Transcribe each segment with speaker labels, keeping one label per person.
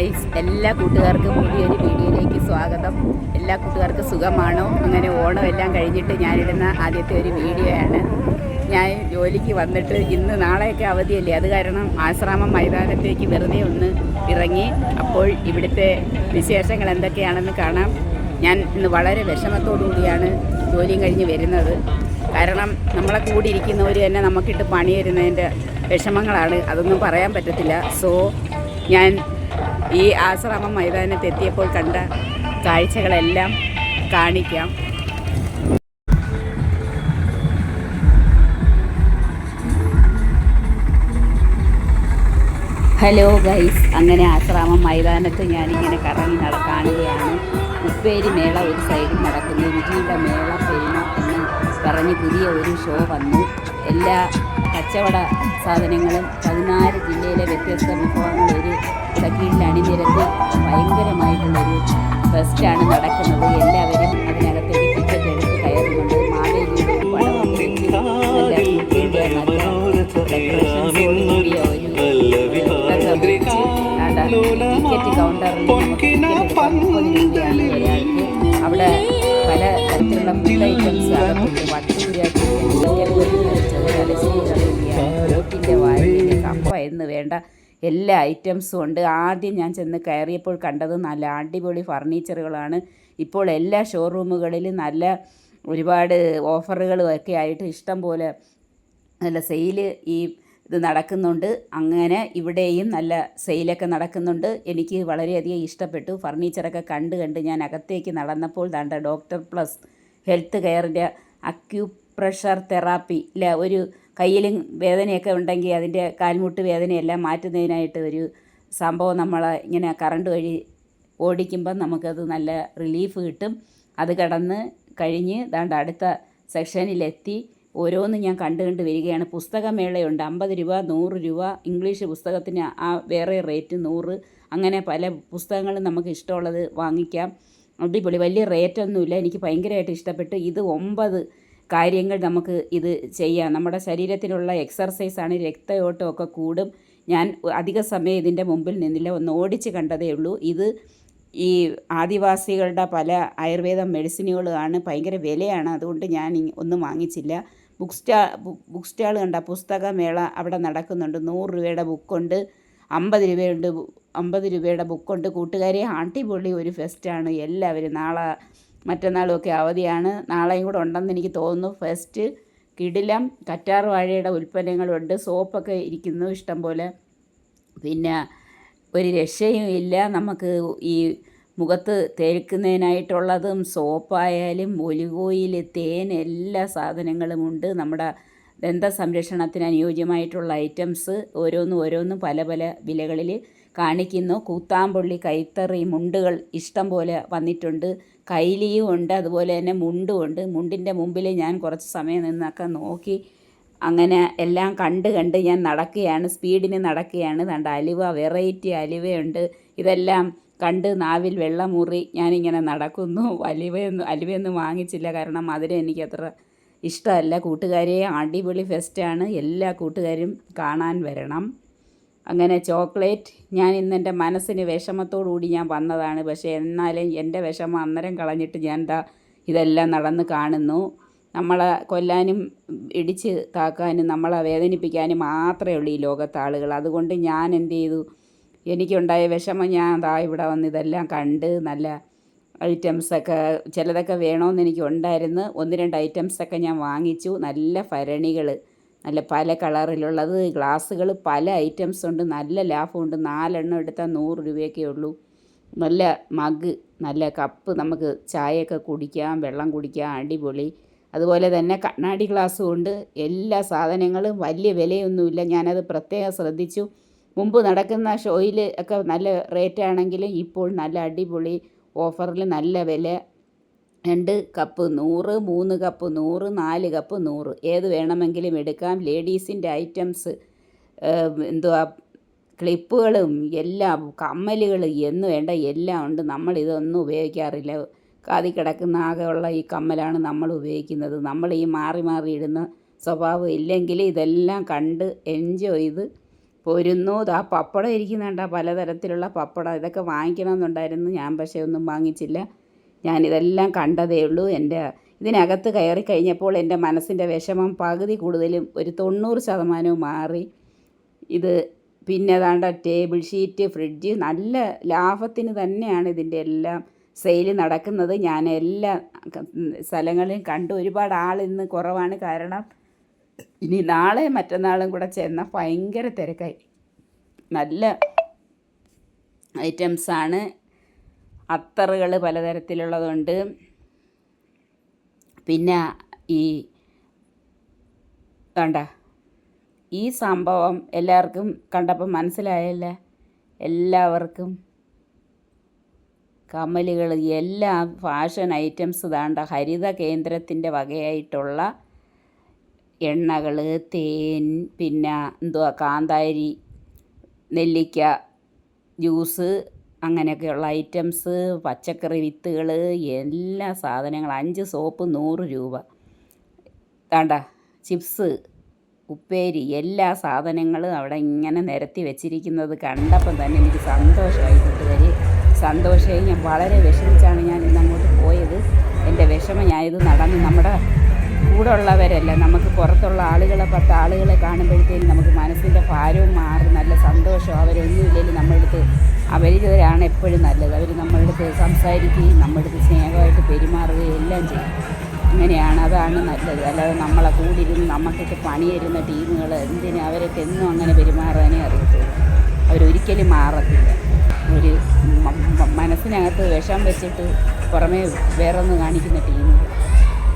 Speaker 1: എല്ലാ കൂട്ടുകാർക്കും പുതിയൊരു വീഡിയോയിലേക്ക് സ്വാഗതം. എല്ലാ കൂട്ടുകാർക്കും സുഖമാണോ? അങ്ങനെ ഓണം എല്ലാം കഴിഞ്ഞിട്ട് ഞാനിടുന്ന ആദ്യത്തെ ഒരു വീഡിയോ ആണ് ഞാൻ ജോലിക്ക് വന്നിട്ട് ഇന്ന് നാളെയൊക്കെ അവധിയല്ലേ? അത് കാരണം ആശ്രാമം മൈതാനത്തേക്ക് വെറുതെ ഒന്ന് ഇറങ്ങി. അപ്പോൾ ഇവിടുത്തെ വിശേഷങ്ങൾ എന്തൊക്കെയാണെന്ന് കാണാം. ഞാൻ ഇന്ന് വളരെ വിഷമത്തോടു കൂടിയാണ് ജോലിയും കഴിഞ്ഞ് വരുന്നത്. കാരണം നമ്മളെ കൂടി ഇരിക്കുന്നവർ തന്നെ നമുക്കിട്ട് പണി തരുന്നതിന്റെ വിഷമങ്ങളാണ്. അതൊന്നും പറയാൻ പറ്റത്തില്ല. സോ ഞാൻ ഈ ആശ്രമ മൈതാനത്തെത്തിയപ്പോൾ കണ്ട കാഴ്ചകളെല്ലാം കാണിക്കാം. ഹലോ ഗൈസ് അങ്ങനെ ആശ്രാമം മൈതാനത്ത് ഞാനിങ്ങനെ കറങ്ങി നട കാണുകയാണ് ഉപ്പേരി മേള ഒരു സൈഡിൽ നടക്കുന്നു. രുചിയുടെ മേള പെരുമ എന്ന് പറഞ്ഞ് പുതിയ ഒരു ഷോ വന്നു. എല്ലാ കച്ചവട സാധനങ്ങളും പതിനാല് ജില്ലയിലെ വ്യത്യസ്ത വിഭവങ്ങൾ ഒരു കീഴിൽ അണിനിരത്തി ഭയങ്കരമായിട്ടുള്ളൊരു ഫെസ്റ്റാണ് നടക്കുന്നത്. എല്ലാവരും കപ്പ വേണ്ട എല്ലാ ഐറ്റംസും ഉണ്ട്. ആദ്യം ഞാൻ ചെന്ന് കയറിയപ്പോൾ കണ്ടത് നല്ല അടിപൊളി ഫർണിച്ചറുകളാണ്. ഇപ്പോൾ എല്ലാ ഷോറൂമുകളിലും നല്ല ഒരുപാട് ഓഫറുകളും ഒക്കെ ആയിട്ട് ഇഷ്ടം പോലെ നല്ല സെയിൽ ഈ ഇത് നടക്കുന്നുണ്ട്. അങ്ങനെ ഇവിടെയും നല്ല സെയിലൊക്കെ നടക്കുന്നുണ്ട്. എനിക്ക് വളരെയധികം ഇഷ്ടപ്പെട്ടു. ഫർണിച്ചറൊക്കെ കണ്ട് കണ്ട് ഞാൻ അകത്തേക്ക് നടന്നപ്പോൾ താണ്ട ഡോക്ടർ പ്ലസ് ഹെൽത്ത് കെയറിന്റെ അക്യൂപ്രഷർ തെറാപ്പി ഇല്ല ഒരു കയ്യിലും വേദനയൊക്കെ ഉണ്ടെങ്കിൽ അതിന്റെ കാൽമുട്ട് വേദനയെല്ലാം മാറ്റുന്നതിനായിട്ട് ഒരു സംഭവം നമ്മൾ ഇങ്ങനെ കറണ്ട് വഴി ഓടിക്കുമ്പം നമുക്കത് നല്ല റിലീഫ് കിട്ടും. അത് കടന്ന് കഴിഞ്ഞ് ദാണ്ട് അടുത്ത സെക്ഷനിലെത്തി. ഓരോന്നും ഞാൻ കണ്ടു കണ്ട് വരികയാണ്. പുസ്തകമേളയുണ്ട്. അമ്പത് രൂപ നൂറ് രൂപ ഇംഗ്ലീഷ് പുസ്തകത്തിന് ആ വേറെ റേറ്റ് നൂറ്. അങ്ങനെ പല പുസ്തകങ്ങളും നമുക്ക് ഇഷ്ടമുള്ളത് വാങ്ങിക്കാം. അടിപൊളി. വലിയ റേറ്റൊന്നുമില്ല. എനിക്ക് ഭയങ്കരമായിട്ട് ഇഷ്ടപ്പെട്ടു. ഇത് ഒമ്പത് കാര്യങ്ങൾ നമുക്ക് ഇത് ചെയ്യാം. നമ്മുടെ ശരീരത്തിലുള്ള എക്സർസൈസാണ് രക്തയോട്ടമൊക്കെ കൂടും. ഞാൻ അധിക സമയം ഇതിന്റെ മുമ്പിൽ നിന്നില്ല. ഒന്ന് ഓടിച്ച് കണ്ടതേ ഉള്ളൂ. ഇത് ഈ ആദിവാസികളുടെ പല ആയുർവേദ മെഡിസിനുകളാണ്. ഭയങ്കര വിലയാണ്. അതുകൊണ്ട് ഞാൻ ഒന്നും വാങ്ങിച്ചില്ല. ബുക്ക് സ്റ്റാ ബുക്ക് സ്റ്റാൾ കണ്ട പുസ്തകമേള അവിടെ നടക്കുന്നുണ്ട്. നൂറ് രൂപയുടെ ബുക്കുണ്ട്. അമ്പത് രൂപയുണ്ട്. അമ്പത് രൂപയുടെ ബുക്കുണ്ട്. കൂട്ടുകാരെ അടിപൊളി ഒരു ഫെസ്റ്റാണ് എല്ലാവരും നാളെ മറ്റന്നാളും ഒക്കെ അവധിയാണ്. നാളെയും കൂടെ ഉണ്ടെന്ന് എനിക്ക് തോന്നുന്നു. ഫസ്റ്റ് കിടിലം കറ്റാർ വാഴയുടെ ഉൽപ്പന്നങ്ങളുണ്ട്. സോപ്പൊക്കെ ഇരിക്കുന്നു ഇഷ്ടം പോലെ പിന്നെ ഒരു രക്ഷയും ഇല്ല. നമുക്ക് ഈ മുഖത്ത് തേക്കുന്നതിനായിട്ടുള്ളതും സോപ്പായാലും ഒലിവ് ഓയിൽ തേൻ എല്ലാ സാധനങ്ങളുമുണ്ട് നമ്മുടെ ദന്ത സംരക്ഷണത്തിന് അനുയോജ്യമായിട്ടുള്ള ഐറ്റംസ് ഓരോന്നും ഓരോന്നും പല പല വിലകളിൽ കാണിക്കുന്നു. കൂത്താമ്പുള്ളി കൈത്തറി മുണ്ടുകൾ ഇഷ്ടം പോലെ വന്നിട്ടുണ്ട്. കൈലിയും ഉണ്ട് അതുപോലെ തന്നെ മുണ്ടും ഉണ്ട്. മുണ്ടിന്റെ മുമ്പിൽ ഞാൻ കുറച്ച് സമയം നിന്നൊക്കെ നോക്കി അങ്ങനെ എല്ലാം കണ്ട് കണ്ട് ഞാൻ നടക്കുകയാണ് സ്പീഡിന് നടക്കുകയാണ്. കണ്ട അലുവ വെറൈറ്റി അലുവയുണ്ട് ഇതെല്ലാം കണ്ട് നാവിൽ വെള്ളമുറി ഞാനിങ്ങനെ നടക്കുന്നു. അലുവയൊന്നും അലുവയൊന്നും വാങ്ങിച്ചില്ല. കാരണം മധുരം എനിക്ക് അത്ര ഇഷ്ടമല്ല. കൂട്ടുകാരെ അടിപൊളി ഫെസ്റ്റാണ് എല്ലാ കൂട്ടുകാരും കാണാൻ വരണം. അങ്ങനെ ചോക്ലേറ്റ് ഞാൻ ഇന്ന് എന്റെ മനസ്സിന് വിഷമത്തോടുകൂടി ഞാൻ വന്നതാണ്. പക്ഷേ എന്നാലും എന്റെ വിഷമം അന്നേരം കളഞ്ഞിട്ട് ഞാൻ എന്താ ഇതെല്ലാം നടന്ന് കാണുന്നു. നമ്മളെ കൊല്ലാനും ഇടിച്ച് താക്കാനും നമ്മളെ വേദനിപ്പിക്കാനും മാത്രമേ ഉള്ളൂ ഈ ലോകത്തെ ആളുകൾ. അതുകൊണ്ട് ഞാൻ എന്ത് ചെയ്തു? എനിക്കുണ്ടായ വിഷമം ഞാൻ ദാ ഇവിടെ വന്ന് ഇതെല്ലാം കണ്ട് നല്ല ഐറ്റംസൊക്കെ ചിലതൊക്കെ വേണമെന്ന് എനിക്ക് ഉണ്ടായിരുന്നു ഒന്ന് രണ്ട് ഐറ്റംസൊക്കെ ഞാൻ വാങ്ങിച്ചു. നല്ല ഭരണികൾ നല്ല പല കളറിലുള്ളത് ഗ്ലാസ്സുകൾ പല ഐറ്റംസ് ഉണ്ട് നല്ല ലാഭമുണ്ട്. നാലെണ്ണം എടുത്താൽ നൂറ് രൂപയൊക്കെ ഉള്ളൂ. നല്ല മഗ് നല്ല കപ്പ് നമുക്ക് ചായയൊക്കെ കുടിക്കാം വെള്ളം കുടിക്കാം അടിപൊളി. അതുപോലെ തന്നെ കണ്ണാടി ഗ്ലാസ്സും ഉണ്ട്. എല്ലാ സാധനങ്ങളും വലിയ വിലയൊന്നുമില്ല. ഞാനത് പ്രത്യേകം ശ്രദ്ധിച്ചു. മുമ്പ് നടക്കുന്ന ഷോയിൽ ഒക്കെ നല്ല റേറ്റ് ഇപ്പോൾ നല്ല അടിപൊളി. ഓഫറിൽ നല്ല വില. രണ്ട് കപ്പ് നൂറ് മൂന്ന് കപ്പ് നൂറ് നാല് കപ്പ് നൂറ്. ഏത് വേണമെങ്കിലും എടുക്കാം. ലേഡീസിന്റെ ഐറ്റംസ് എന്തുവാ ക്ലിപ്പുകളും എല്ലാം കമ്മലുകൾ എന്ന് വേണ്ട എല്ലാം ഉണ്ട്. നമ്മൾ ഇതൊന്നും ഉപയോഗിക്കാറില്ല. കാതി കിടക്കുന്ന ആകെയുള്ള ഈ കമ്മലാണ് നമ്മൾ ഉപയോഗിക്കുന്നത്. നമ്മൾ ഈ മാറി മാറി ഇടുന്ന സ്വഭാവം ഇല്ലെങ്കിൽ ഇതെല്ലാം കണ്ട് എൻജോയ് ചെയ്ത് പോരുന്നു? ആ പപ്പടം ഇരിക്കുന്നുണ്ട്? പലതരത്തിലുള്ള പപ്പടം ഇതൊക്കെ വാങ്ങിക്കണമെന്നുണ്ടായിരുന്നു. ഞാൻ പക്ഷേ ഒന്നും വാങ്ങിച്ചില്ല. ഞാനിതെല്ലാം കണ്ടതേ ഉള്ളൂ. എന്റെ ഇതിനകത്ത് കയറി കഴിഞ്ഞപ്പോൾ എന്റെ മനസ്സിന്റെ വിഷമം പകുതി കൂടുതലും ഒരു തൊണ്ണൂറ് ശതമാനവും മാറി. ഇത് പിന്നെ ഏതാണ്ട് ടേബിൾ ഷീറ്റ് ഫ്രിഡ്ജ് നല്ല ലാഭത്തിന് തന്നെയാണ് ഇതിന്റെ എല്ലാം സെയിൽ നടക്കുന്നത്. ഞാൻ എല്ലാ സ്ഥലങ്ങളിലും കണ്ടു. ഒരുപാട് ആൾ ഇന്ന് കുറവാണ് കാരണം ഇനി നാളെ മറ്റന്നാളും കൂടെ ചെന്നാൽ ഭയങ്കര തിരക്കായി. നല്ല ഐറ്റംസാണ് അത്തറുകൾ പലതരത്തിലുള്ളതുണ്ട്. പിന്നെ ഈ വേണ്ട. ഈ സംഭവം എല്ലാവർക്കും കണ്ടപ്പോൾ മനസ്സിലായല്ലേ? എല്ലാവർക്കും കമ്മലുകൾ എല്ലാ ഫാഷൻ ഐറ്റംസ് ദാണ്ട ഹരിത കേന്ദ്രത്തിന്റെ വകയായിട്ടുള്ള എണ്ണകൾ തേൻ പിന്നെ എന്തുവാ കാന്താരി നെല്ലിക്ക ജ്യൂസ് അങ്ങനെയൊക്കെയുള്ള ഐറ്റംസ് പച്ചക്കറി വിത്തുകൾ എല്ലാ സാധനങ്ങളും. അഞ്ച് സോപ്പ് നൂറ് രൂപ. വേണ്ട ചിപ്സ് ഉപ്പേരി എല്ലാ സാധനങ്ങളും അവിടെ ഇങ്ങനെ നിരത്തി വെച്ചിരിക്കുന്നത് കണ്ടപ്പം തന്നെ എനിക്ക് സന്തോഷമായി കൂട്ടുകാരി. സന്തോഷമായി. ഞാൻ വളരെ വിഷമിച്ചാണ് ഞാൻ ഇന്ന് അങ്ങോട്ട് പോയത്. എന്റെ വിഷമം ഞാൻ ഇത് നടന്ന് നമ്മുടെ കൂടെ ഉള്ളവരല്ല നമുക്ക് പുറത്തുള്ള ആളുകളെ പത്ത് ആളുകളെ കാണുമ്പോഴത്തേക്കും നമുക്ക് മനസ്സിന്റെ ഭാരവും മാറും. നല്ല സന്തോഷം. അവരൊന്നുമില്ലെങ്കിൽ നമ്മളടുത്ത് അപരിചിതരാണ് എപ്പോഴും നല്ലത്. അവർ നമ്മളടുത്ത് സംസാരിക്കുകയും നമ്മളടുത്ത് സ്നേഹമായിട്ട് പെരുമാറുകയും എല്ലാം ചെയ്യും. അങ്ങനെയാണ്. അതാണ് നല്ലത്. അല്ലാതെ നമ്മളെ കൂടിയിരുന്ന് നമുക്കൊക്കെ പണി തരുന്ന ടീമുകൾ എന്തിന് അവരൊക്കെ എന്നും അങ്ങനെ പെരുമാറാനേ അറിയത്തുള്ളൂ. അവരൊരിക്കലും മാറത്തില്ല. ഒരു മനസ്സിനകത്ത് വിഷം വെച്ചിട്ട് പുറമേ വേറൊന്ന് കാണിക്കുന്ന ടീമുകൾ.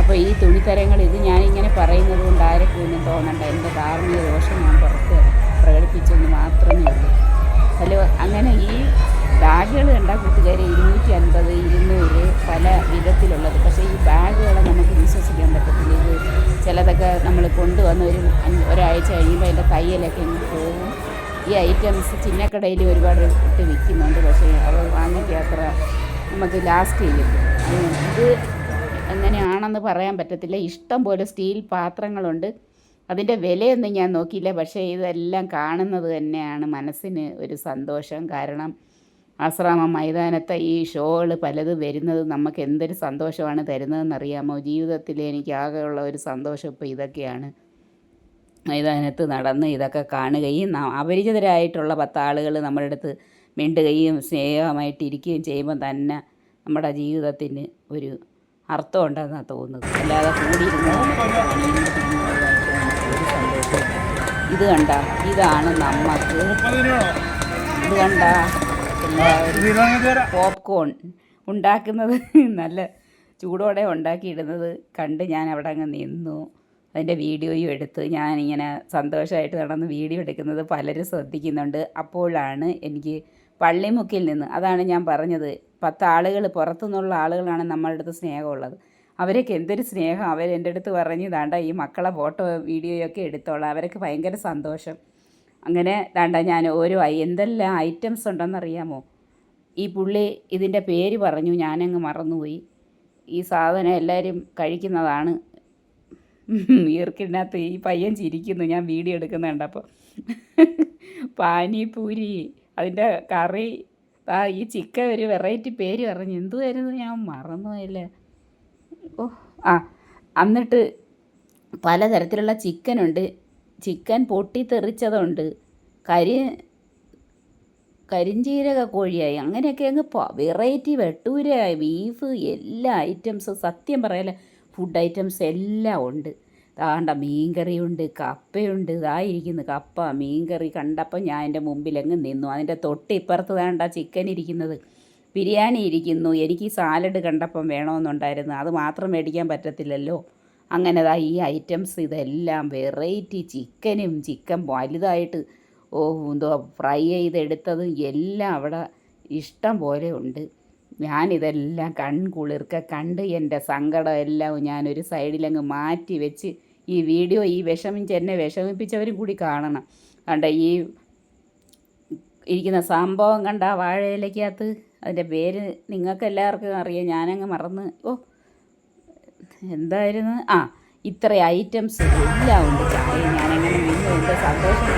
Speaker 1: അപ്പോൾ ഈ തുണിത്തരങ്ങൾ ഇത് ഞാനിങ്ങനെ പറയുന്നത് കൊണ്ട് ആരൊക്കെ ഒന്നും തോന്നണ്ട. എന്റെ ധാർമ്മിക ദോഷം ഞാൻ പുറത്ത് പ്രകടിപ്പിച്ചെന്ന് മാത്രമേ ഉള്ളൂ. ഹലോ അങ്ങനെ ഈ ബാഗുകൾ കണ്ട കൂട്ടുകാരെ ഇരുന്നൂറ്റി അൻപത് ഇരുന്നൂറ് പല വിധത്തിലുള്ളത്. പക്ഷേ ഈ ബാഗുകളെ നമുക്ക് വിശ്വസിക്കാൻ പറ്റത്തില്ല. ഇത് ചിലതൊക്കെ നമ്മൾ കൊണ്ടുവന്ന ഒരു ഒരാഴ്ച കഴിയുമ്പോൾ അതിന്റെ തയ്യലൊക്കെ ഇങ്ങ് പോകും. ഈ ഐറ്റംസ് ചിന്നക്കടയിൽ ഒരുപാട് ഇട്ട് വിൽക്കുന്നുണ്ട്. പക്ഷേ അവർ വാങ്ങിക്കാത്ര നമുക്ക് ലാസ്റ്റ് ചെയ്യും ഇത് എങ്ങനെയാണെന്ന് പറയാൻ പറ്റത്തില്ല. ഇഷ്ടം പോലെ സ്റ്റീൽ പാത്രങ്ങളുണ്ട്. അതിന്റെ വിലയൊന്നും ഞാൻ നോക്കിയില്ല. പക്ഷേ ഇതെല്ലാം കാണുന്നത് തന്നെയാണ് മനസ്സിന് ഒരു സന്തോഷം. കാരണം ആശ്രാമ മൈതാനത്തെ ഈ ഷോകൾ പലത് വരുന്നത് നമുക്ക് എന്തൊരു സന്തോഷമാണ് തരുന്നതെന്നറിയാമോ? ജീവിതത്തിൽ എനിക്ക് ആകെയുള്ള ഒരു സന്തോഷം ഇപ്പോൾ ഇതൊക്കെയാണ്. മൈതാനത്ത് നടന്ന് ഇതൊക്കെ കാണുകയും അപരിചിതരായിട്ടുള്ള പത്ത് ആളുകൾ നമ്മുടെ അടുത്ത് മിണ്ടുകയും സ്നേഹമായിട്ടിരിക്കുകയും ചെയ്യുമ്പോൾ തന്നെ നമ്മുടെ ജീവിതത്തിന് ഒരു അർത്ഥം ഉണ്ടെന്നാണ് തോന്നുന്നത്. അല്ലാതെ കൂടി ഇത് കണ്ട ഇതാണ് നമുക്ക് ഇത് കണ്ട പോപ്കോൺ ഉണ്ടാക്കുന്നത്. നല്ല ചൂടോടെ ഉണ്ടാക്കിയിടുന്നത് കണ്ട് ഞാൻ അവിടെ അങ്ങ് നിന്നു. അതിന്റെ വീഡിയോയും എടുത്ത് ഞാനിങ്ങനെ സന്തോഷമായിട്ട് നടന്ന് വീഡിയോ എടുക്കുന്നത് പലരും ശ്രദ്ധിക്കുന്നുണ്ട്. അപ്പോഴാണ് എനിക്ക് പള്ളിമുക്കിൽ നിന്ന് അതാണ് ഞാൻ പറഞ്ഞത്. പത്ത് ആളുകൾ പുറത്തുനിന്നുള്ള ആളുകളാണ് നമ്മളുടെ അടുത്ത് സ്നേഹമുള്ളത്. അവരൊക്കെ എന്തൊരു സ്നേഹം. അവർ എന്റെ അടുത്ത് പറഞ്ഞ് ദാണ്ട ഈ മക്കളെ ഫോട്ടോ വീഡിയോയൊക്കെ എടുത്തോളാം. അവരൊക്കെ ഭയങ്കര സന്തോഷം. അങ്ങനെ ദാണ്ട ഞാൻ ഓരോ എന്തെല്ലാം ഐറ്റംസ് ഉണ്ടെന്നറിയാമോ? ഈ പുള്ളി ഇതിന്റെ പേര് പറഞ്ഞു ഞാനങ്ങ് മറന്നുപോയി. ഈ സാധനം എല്ലാവരും കഴിക്കുന്നതാണ്. ഈർക്കിനകത്ത് ഈ പയ്യൻ ചിരിക്കുന്നു ഞാൻ വീഡിയോ എടുക്കുന്നുണ്ട് അപ്പോൾ പാനിപൂരി. അതിന്റെ കറി ആ ഈ ചിക്കൻ ഒരു വെറൈറ്റി പേര് പറഞ്ഞു. എന്തുവായിരുന്നു? ഞാൻ മറന്നുപോയല്ലേ ഓ ആ എന്നിട്ട് പലതരത്തിലുള്ള ചിക്കനുണ്ട്. ചിക്കൻ പൊട്ടിത്തെറിച്ചതുണ്ട്. കരി കരിഞ്ചീരക കോഴിയായി. അങ്ങനെയൊക്കെ അങ്ങ് വെറൈറ്റി വെട്ടൂരായി ബീഫ് എല്ലാ ഐറ്റംസും സത്യം പറയല ഫുഡ് ഐറ്റംസ് എല്ലാം ഉണ്ട്. താണ്ട മീൻകറിയുണ്ട് കപ്പയുണ്ട്. ഇതായിരിക്കുന്നു കപ്പ മീൻകറി. കണ്ടപ്പോൾ ഞാൻ എന്റെ മുമ്പിൽ അങ്ങ് നിന്നു. അതിന്റെ തൊട്ടിപ്പുറത്ത് താണ്ട ചിക്കൻ ഇരിക്കുന്നത്. ബിരിയാണി ഇരിക്കുന്നു. എനിക്ക് സാലഡ് കണ്ടപ്പം വേണമെന്നുണ്ടായിരുന്നു. അത് മാത്രം മേടിക്കാൻ പറ്റത്തില്ലല്ലോ. അങ്ങനെ ദാ ഈ ഐറ്റംസ് ഇതെല്ലാം വെറൈറ്റി ചിക്കനും ചിക്കൻ വലുതായിട്ട് ഓ എന്തോ ഫ്രൈ ചെയ്തെടുത്തതും എല്ലാം അവിടെ ഇഷ്ടം പോലെ ഉണ്ട്. ഞാനിതെല്ലാം കൺകുളിർക്ക കണ്ട് എന്റെ സങ്കടം എല്ലാം ഞാനൊരു സൈഡിലങ്ങ് മാറ്റി വെച്ച് ഈ വീഡിയോ ഈ വിഷമിച്ച് എന്നെ വിഷമിപ്പിച്ചവരും കൂടി കാണണം. കണ്ട ഈ ഇരിക്കുന്ന സംഭവം കണ്ട ആ വാഴയിലക്കകത്ത് അതിന്റെ പേര് നിങ്ങൾക്ക് എല്ലാവർക്കും അറിയാം. ഞാനങ്ങ് മറന്ന് ഓ എന്തായിരുന്നു? ആ ഇത്ര ഐറ്റംസ് എല്ലാം ഉണ്ട്. ചായ ഞാനങ്ങനെ നിന്ന്. എന്റെ സന്തോഷം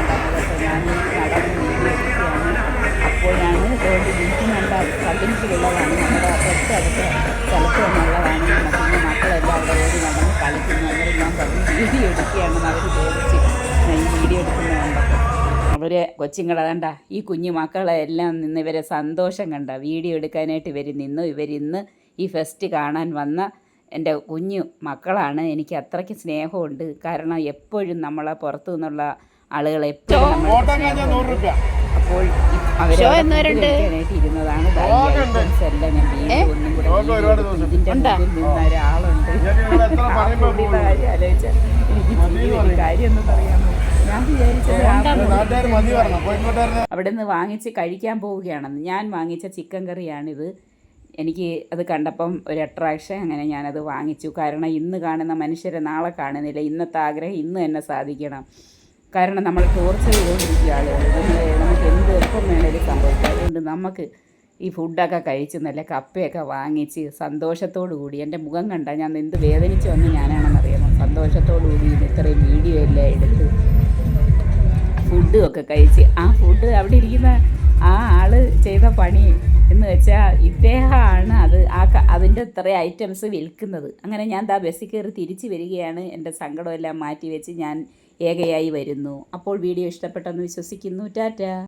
Speaker 1: അപ്പോൾ ഞാൻ അതുകൊണ്ട് വീട്ടിനുണ്ട കമ്പനിക്കുള്ളതാണ് നമ്മുടെ തൊട്ടടുത്ത സ്ഥലത്ത് നിന്നുള്ളതാണ് മക്കളെല്ലാം അവിടെ ഓടി നടന്ന് കളിക്കുന്നു. അങ്ങനെ ഞാൻ പറഞ്ഞു വീഡിയോ എടുക്കുകയാണെന്ന് അവർ ചോദിച്ച് ഞാൻ ഈ വീഡിയോ എടുക്കുന്നതുകൊണ്ട് അവർ കൊച്ചുങ്ങളെ കണ്ട ഈ കുഞ്ഞു മക്കളെ എല്ലാം നിന്ന് ഇവരെ സന്തോഷം കണ്ട. വീഡിയോ എടുക്കാനായിട്ട് ഇവർ നിന്നു. ഇവരിന്ന് ഈ ഫെസ്റ്റ് കാണാൻ വന്ന എന്റെ കുഞ്ഞു മക്കളാണ്. എനിക്ക് അത്രയ്ക്ക് സ്നേഹമുണ്ട്. കാരണം എപ്പോഴും നമ്മളെ പുറത്തു നിന്നുള്ള ആളുകൾ എപ്പോഴും അപ്പോൾ അവരെ? ഇരുന്നതാണ്. എല്ലാം ഞാൻ വീണ്ടും ഒന്നും കൂടെ
Speaker 2: ഷോക്ക് ഒരുപാട് ദിവസം.
Speaker 1: എനിക്ക് കാര്യം എന്ന് ഞാൻ അവിടെ നിന്ന് വാങ്ങിച്ച് കഴിക്കാൻ പോവുകയാണെന്ന്. ഞാൻ വാങ്ങിച്ച ചിക്കൻ കറിയാണിത്. എനിക്ക് അത് കണ്ടപ്പം ഒരു അട്രാക്ഷൻ അങ്ങനെ ഞാനത് വാങ്ങിച്ചു. കാരണം ഇന്ന് കാണുന്ന മനുഷ്യരെ നാളെ കാണുന്നില്ല. ഇന്നത്തെ ആഗ്രഹം ഇന്ന് തന്നെ സാധിക്കണം. കാരണം നമ്മൾ ടോർച്ചർ ചെയ്തുകൊണ്ടിരിക്കുക ആളുകൾ നമ്മൾ നമുക്ക് എന്ത് എപ്പം വേണേലും സംഭവിക്കാം. അതുകൊണ്ട് നമുക്ക് ഈ ഫുഡൊക്കെ കഴിച്ച് നല്ല കപ്പയൊക്കെ വാങ്ങിച്ച് സന്തോഷത്തോടു കൂടി. എന്റെ മുഖം കണ്ട ഞാൻ എന്ത് വേദനിച്ചു വന്ന് ഞാനാണെന്നറിയാമോ? സന്തോഷത്തോടു കൂടി ഇത് ഇത്രയും വീഡിയോ എല്ലാം എടുത്ത് ഫുഡും ഒക്കെ കഴിച്ച്. ആ ഫുഡ് അവിടെ ഇരിക്കുന്ന ആ ആൾ ചെയ്ത പണി എന്ന് വെച്ചാൽ ഇദ്ദേഹമാണ് അത് ആ അതിന്റെ ഇത്ര ഐറ്റംസ് വിൽക്കുന്നത്. അങ്ങനെ ഞാൻ ദാ ബസ്സിൽ കയറി തിരിച്ച് വരികയാണ്. എന്റെ സങ്കടമെല്ലാം മാറ്റി വെച്ച് ഞാൻ ഏകയായി വരുന്നു. അപ്പോൾ വീഡിയോ ഇഷ്ടപ്പെട്ടെന്ന് വിശ്വസിക്കുന്നു. ടാറ്റ.